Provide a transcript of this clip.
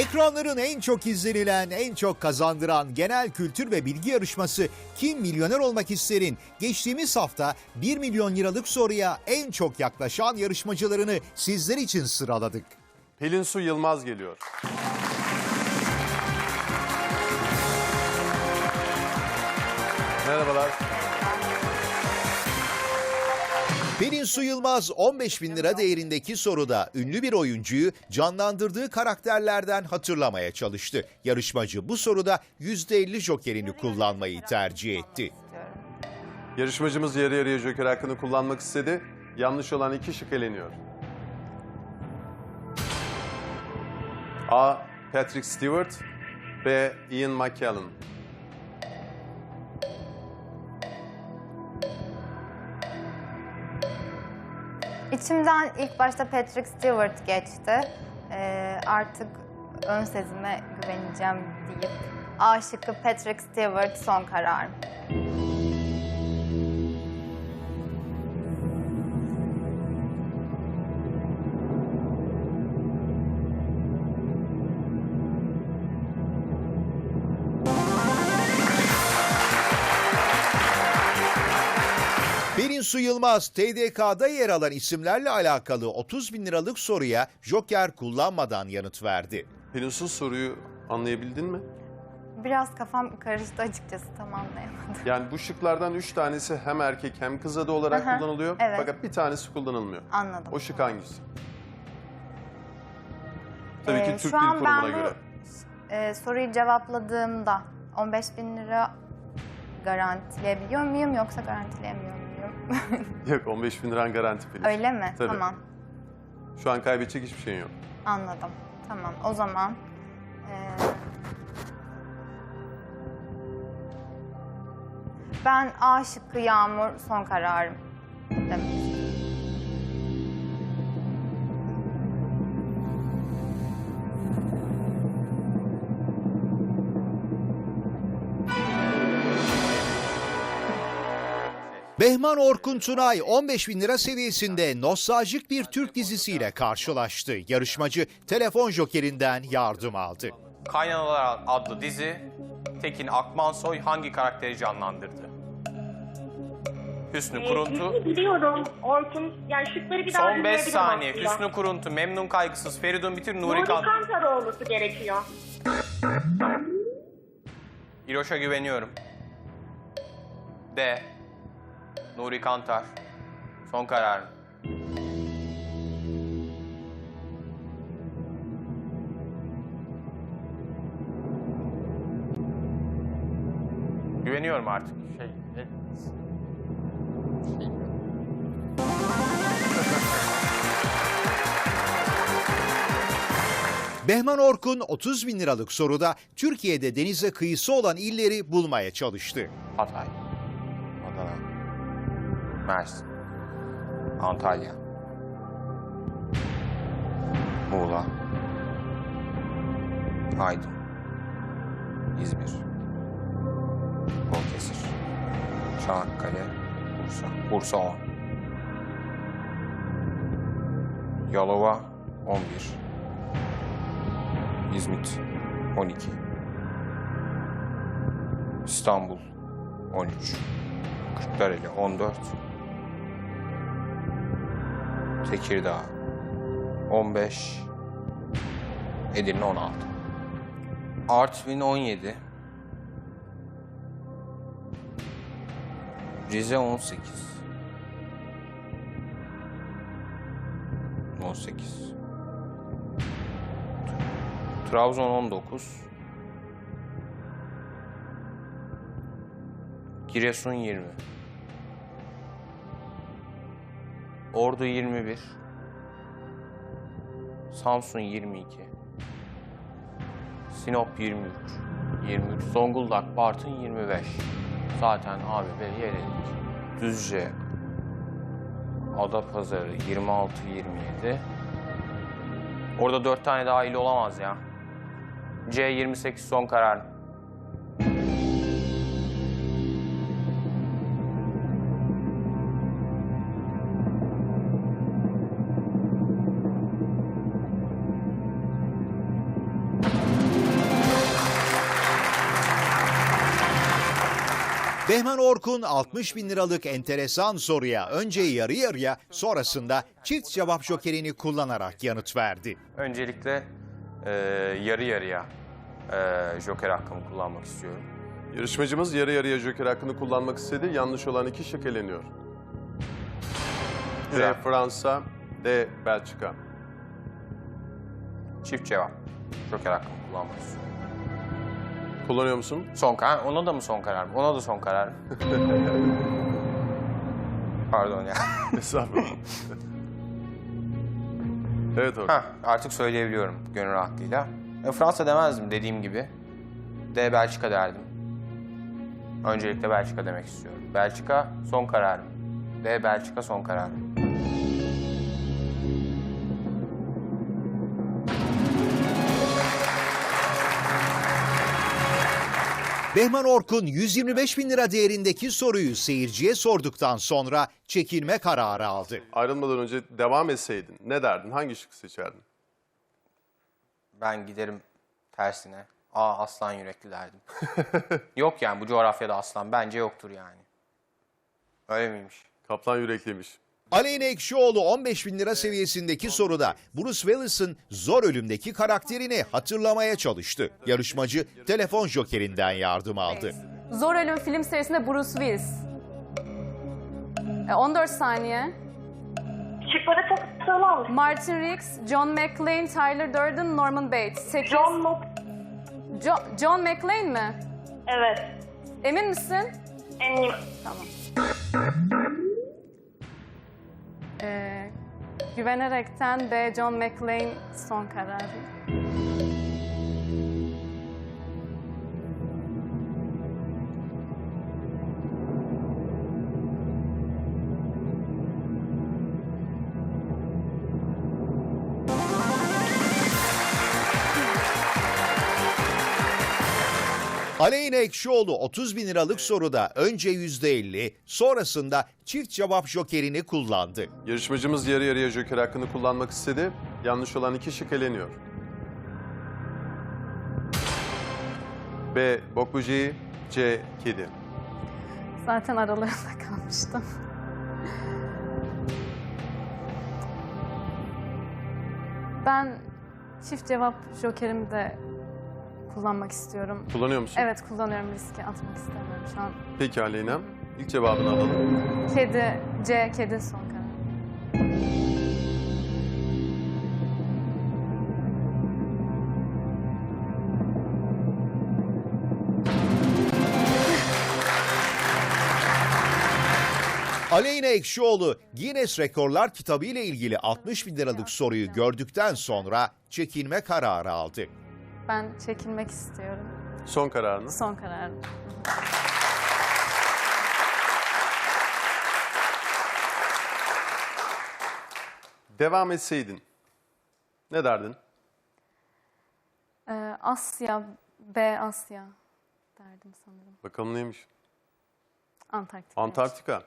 Ekranların en çok izlenilen, en çok kazandıran genel kültür ve bilgi yarışması Kim Milyoner Olmak İster'in geçtiğimiz hafta 1 milyon liralık soruya en çok yaklaşan yarışmacılarını sizler için sıraladık. Pelin Su Yılmaz geliyor. Merhabalar. Pelin Su Yılmaz 15 bin lira değerindeki soruda ünlü bir oyuncuyu canlandırdığı karakterlerden hatırlamaya çalıştı. Yarışmacı bu soruda %50 jokerini kullanmayı tercih etti. Yarışmacımız yarı yarıya joker hakkını kullanmak istedi. Yanlış olan iki şık eleniyor. A. Patrick Stewart B. Ian McKellen İçimden ilk başta Patrick Stewart geçti. Ee, artık ön sezime güveneceğim deyip A şıkkı Patrick Stewart son kararım. Pelin Su Yılmaz TDK'da yer alan isimlerle alakalı 30 bin liralık soruya joker kullanmadan yanıt verdi. Pelin Su soruyu anlayabildin mi? Biraz kafam karıştı açıkçası tam anlayamadım. Yani bu şıklardan üç tanesi hem erkek hem kız adı olarak Aha, kullanılıyor. evet. Fakat bir tanesi kullanılmıyor. Anladım. O şık hangisi? Tabii Ee, ki Türk şu Dil an Kurumu'na ben bu- göre. Ee, soruyu cevapladığımda 15 bin lira garantileyebiliyor muyum yoksa garantileyemiyor muyum? Yok 15 bin liran garanti Pelin. Öyle mi? Tabii. Tamam. Şu an kaybedecek hiçbir şeyin yok. Anladım. Tamam. O zaman eee, ben A şıkkı Yağmur son kararım demek Behman Orkun Tunay 15 bin lira seviyesinde nostaljik bir Türk dizisiyle karşılaştı. Yarışmacı telefon jokerinden yardım aldı. Kaynanalar adlı dizi Tekin Akmansoy hangi karakteri canlandırdı? Hüsnü Kuruntu. Ee, biliyorum Orkun. Yani şıkları bir daha Son 5 dinleyebilirim saniye. aslında. Hüsnü Kuruntu, Memnun Kaygısız, Feridun Bitir, Nuri Nuri Kan. Kantaroğlu'su gerekiyor. İroş'a güveniyorum. D. Nuri Kantar. Son kararım. Güveniyorum artık. Şey, ne- şey- Behman Orkun 30 bin liralık soruda Türkiye'de denize kıyısı olan illeri bulmaya çalıştı. Hatay, Adana, Mersin, Antalya, Muğla, Aydın, İzmir, Balıkesir, Çanakkale, Bursa, Bursa 10, Yalova 11, İzmit 12, İstanbul 13. Kırklareli 14. Tekirdağ 15. Edirne 16. Artvin 17. Rize 18. 18. Trabzon 19. Giresun 20. Ordu 21. Samsun 22. Sinop 23. 23. Zonguldak, Bartın 25. Zaten abi ve yeredik. Düzce, Adapazarı 26 27. Orada 4 tane daha il olamaz ya. C 28 son karar. Behman Orkun 60 bin liralık enteresan soruya önce yarı yarıya sonrasında çift cevap jokerini kullanarak yanıt verdi. Öncelikle e, yarı yarıya e, joker hakkımı kullanmak istiyorum. Yarışmacımız yarı yarıya joker hakkını kullanmak istedi. Yanlış olan iki şık eleniyor. Güzel. Fransa, D. Belçika. Çift cevap. Joker hakkımı kullanmak istiyorum. Kullanıyor musun? Son karar. Ona da mı son karar? Ona da son karar. Pardon ya. Estağfurullah. evet Orkun. Heh, artık söyleyebiliyorum gönül rahatlığıyla. E, Fransa demezdim dediğim gibi. D Belçika derdim. Öncelikle Belçika demek istiyorum. Belçika son kararım. D Belçika son kararım. Behman Orkun 125 bin lira değerindeki soruyu seyirciye sorduktan sonra çekilme kararı aldı. Ayrılmadan önce devam etseydin ne derdin? Hangi şıkkı seçerdin? Ben giderim tersine. Aa aslan yürekli derdim. Yok yani bu coğrafyada aslan bence yoktur yani. Öyle miymiş? Kaplan yürekliymiş. Aleyna Ekşioğlu 15 bin lira seviyesindeki soruda Bruce Willis'ın Zor Ölüm'deki karakterini hatırlamaya çalıştı. Yarışmacı telefon jokerinden yardım aldı. Zor Ölüm film serisinde Bruce Willis. E, 14 saniye. Şıkları misin? Martin Riggs, John McClane, Tyler Durden, Norman Bates. 8. John Locke. Jo- John McClane mi? Evet. Emin misin? Eminim. Tamam. Ee, güvenerekten B. John McClane son kararı. Aleyna Ekşioğlu 30 bin liralık soruda önce %50 sonrasında çift cevap jokerini kullandı. Yarışmacımız yarı yarıya joker hakkını kullanmak istedi. Yanlış olan iki şık eleniyor. B. Bok böceği, C. Kedi. Zaten aralarında kalmıştım. Ben çift cevap jokerimi de kullanmak istiyorum. Kullanıyor musun? Evet kullanıyorum riski atmak istemiyorum şu an. Peki Aleyna. İlk cevabını alalım. Kedi, C kedi son karar. Aleyna Ekşioğlu Guinness Rekorlar kitabı ile ilgili 60 bin liralık soruyu gördükten sonra çekilme kararı aldı. Ben çekilmek istiyorum. Son kararını. Son kararım. Devam etseydin ne derdin? Ee, Asya, B Asya derdim sanırım. Bakalım neymiş? Antarktika. Antarktika.